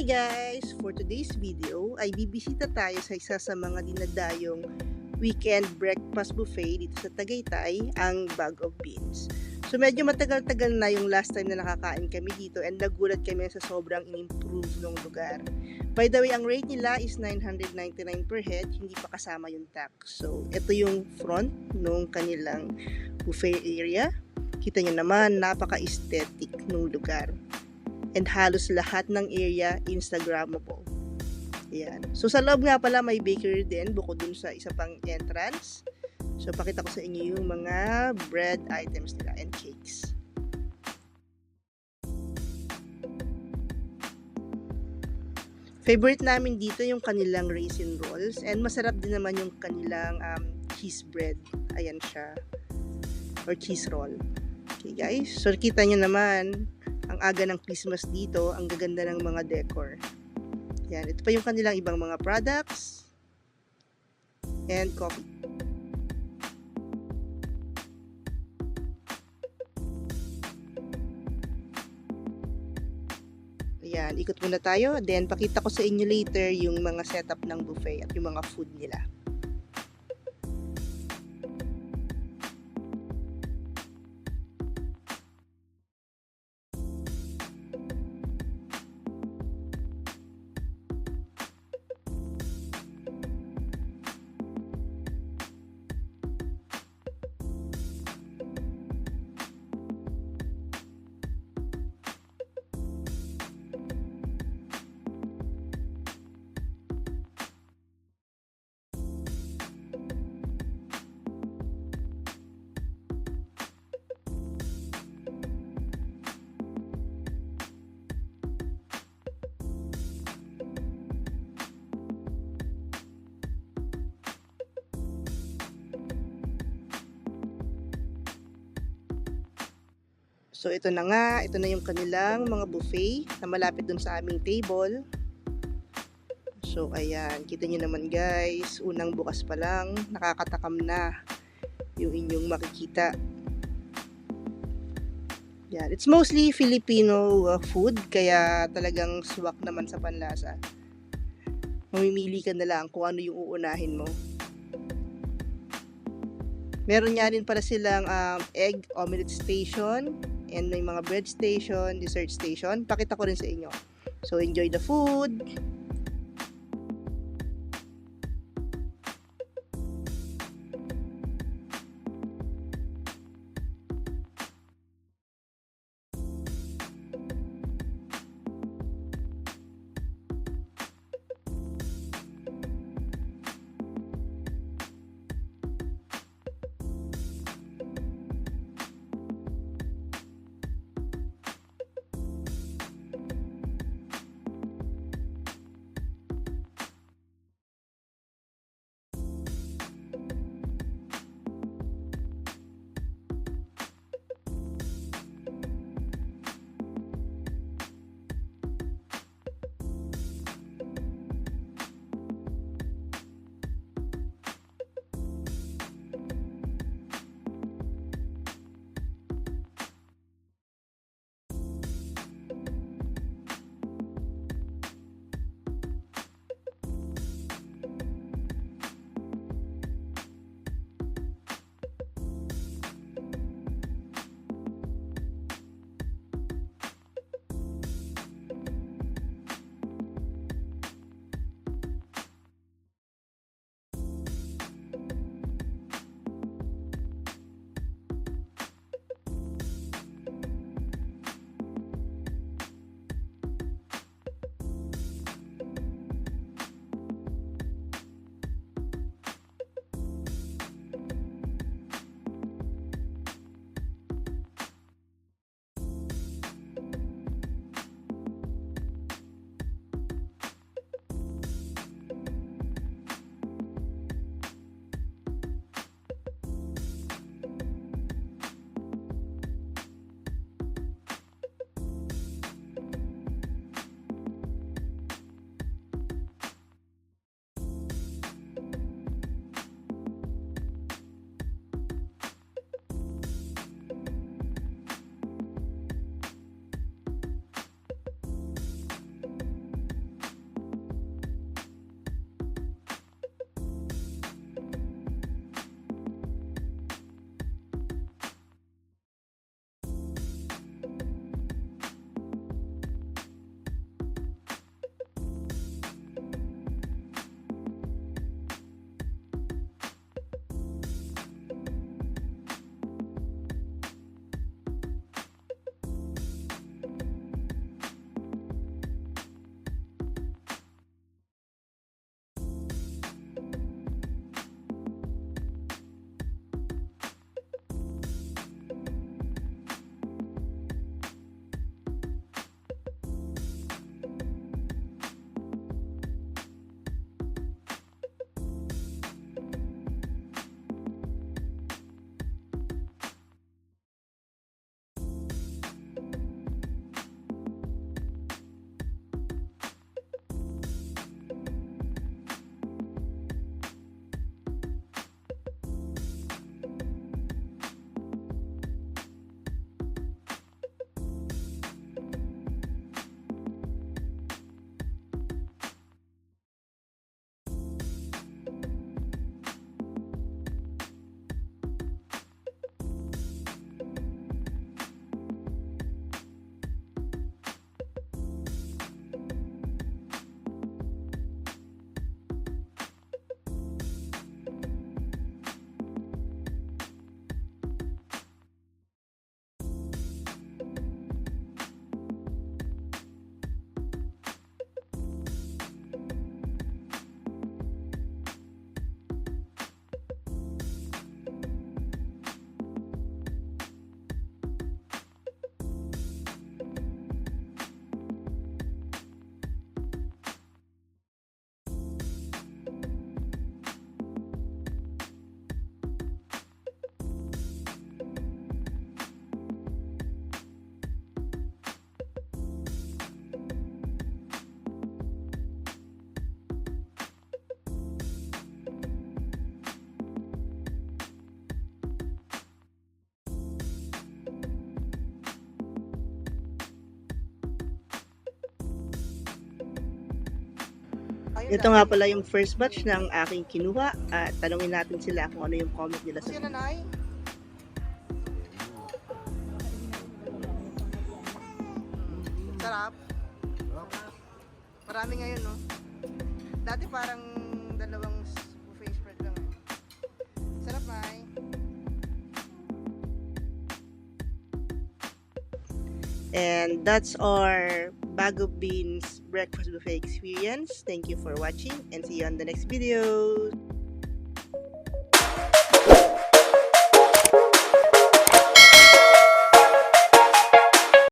Hi guys! For today's video ay bibisita tayo sa isa sa mga dinadayong weekend breakfast buffet dito sa Tagaytay, ang Bag of Beans. So medyo matagal-tagal na yung last time na nakakain kami dito and nagulat kami sa sobrang in-improve ng lugar. By the way, ang rate nila is 999 per head, hindi pa kasama yung tax. So ito yung front nung kanilang buffet area. Kita nyo naman, napaka-aesthetic ng lugar and halos lahat ng area Instagrammable. Yan. So sa loob nga pala may bakery din bukod dun sa isa pang entrance. So pakita ko sa inyo yung mga bread items nila and cakes. Favorite namin dito yung kanilang raisin rolls and masarap din naman yung kanilang um, cheese bread. Ayan siya. Or cheese roll. Okay guys, so kita nyo naman ang aga ng Christmas dito, ang gaganda ng mga decor. Yan, ito pa yung kanilang ibang mga products and coffee. Ayan, ikot muna tayo. Then, pakita ko sa inyo later yung mga setup ng buffet at yung mga food nila. So ito na nga, ito na yung kanilang mga buffet na malapit dun sa aming table. So ayan, kita nyo naman guys, unang bukas pa lang, nakakatakam na yung inyong makikita. Yan, it's mostly Filipino uh, food, kaya talagang swak naman sa panlasa. Mamimili ka na lang kung ano yung uunahin mo. Meron nga rin pala silang um, egg omelette station, and may mga bread station, dessert station. Pakita ko rin sa inyo. So, enjoy the food. Ito nga pala yung first batch ng aking kinuha at tanungin natin sila kung ano yung comment nila sa nanay? Sarap. Marami ngayon, no? Dati parang dalawang buffet spread lang. eh. Sarap, Nay. And that's our bag of beans breakfast buffet experience. Thank you for watching and see you on the next video.